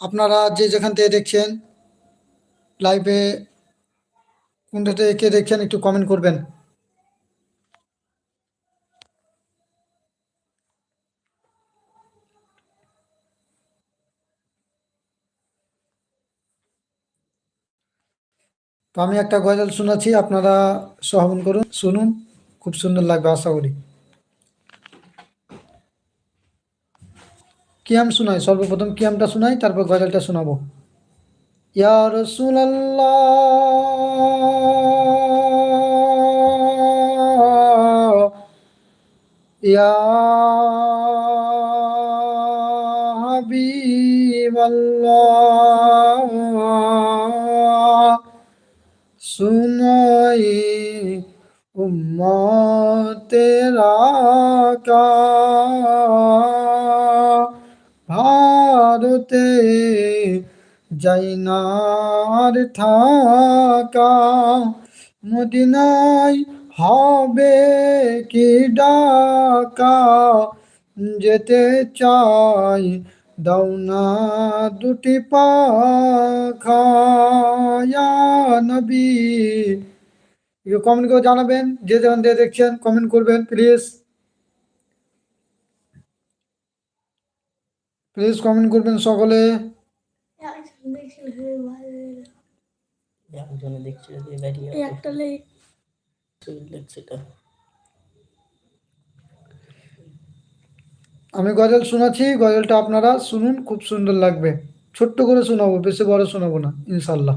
আপনারা যে যেখান থেকে দেখছেন লাইভে কোনটা থেকে দেখছেন একটু কমেন্ট করবেন। তো আমি একটা গজল শোনাচ্ছি আপনারা সহমন করুন শুনুন, খুব সুন্দর লাগবে আশা করি। কিয়াম শোনাই, সর্বপ্রথম কিয়ামটা শোনাই, তারপর গজালটা শোনাবো। ইয়া রসুল্লাহ ইয়া হাবিবাল্লাহ সুনাই উম্মতেরা কা ভারতে জাইনার থাকা মদিনায় হবে কি ডাকা? যেতে চাই দৌনা দুটি পাখা। ইয়া নবী। কমেন্ট করে জানাবেন, যে যেখান থেকে দেখছেন, কমেন্ট করবেন, প্লিজ। প্লিজ কমেন্ট করবেন সকলে। একজনে দেখছিল দিয়ে দাঁড়িয়ে একটা লেগ শরীর আমি গজল শোনাচ্ছি গজলটা আপনারা শুনুন খুব সুন্দর লাগবে। ছোট্ট করে শোনাবো বেশি বড় শোনাবো না ইনশাল্লাহ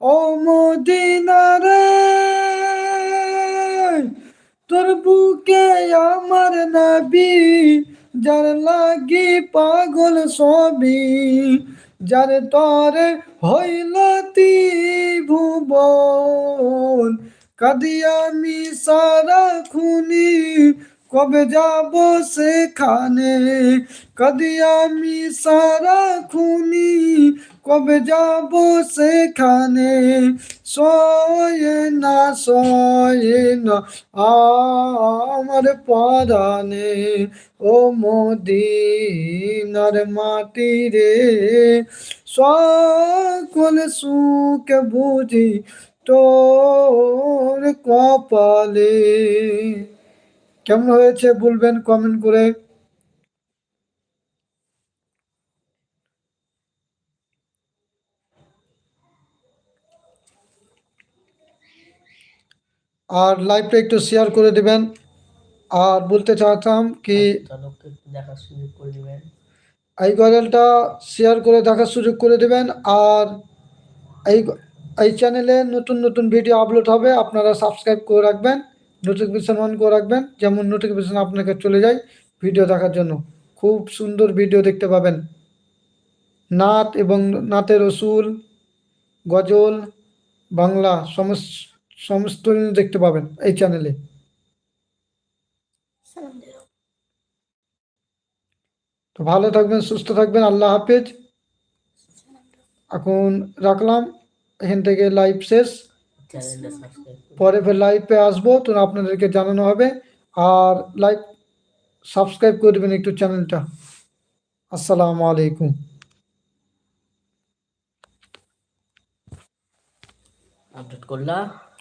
ও মদিনারে তোর বুকে আমার নবী, যার লাগি পাগল সবই যার তরে হইল ভুবন কাদি আমি সারা খুনি কবে যাব সেখানে? কাদি আমি সারা খুনি। কবে যাব সেখানে? সয়ে না সয়ে না, আমার পরানে ও মদিনার মাটি রে, সকল সুখ বুঝি তোর কপালে। কেমন হয়েছে বলবেন কমেন্ট করে? আর লাইভটা একটু শেয়ার করে দেবেন। আর বলতে চাইতাম কি এই গজলটা শেয়ার করে দেখার সুযোগ করে দেবেন। আর এই এই চ্যানেলে নতুন নতুন ভিডিও আপলোড হবে আপনারা সাবস্ক্রাইব করে রাখবেন। নোটিফিকেশন অন করে রাখবেন। যেমন নোটিফিকেশন আপনাকে চলে যায় ভিডিও দেখার জন্য। খুব সুন্দর ভিডিও দেখতে পাবেন। নাত এবং নাতের রসুল গজল বাংলা সমস্ত সমস্ত দেখতে পাবেন এই চ্যানেলে তো ভালো থাকবেন সুস্থ থাকবেন আল্লাহ হাফেজ। এখন রাখলাম এখান থেকে লাইভ শেষ। পরে ফের লাইভে আসব তো আপনাদেরকে জানানো হবে। আর লাইক সাবস্ক্রাইব করে দেবেন একটু চ্যানেলটা। আসসালামু আলাইকুম। আপডেট করলা?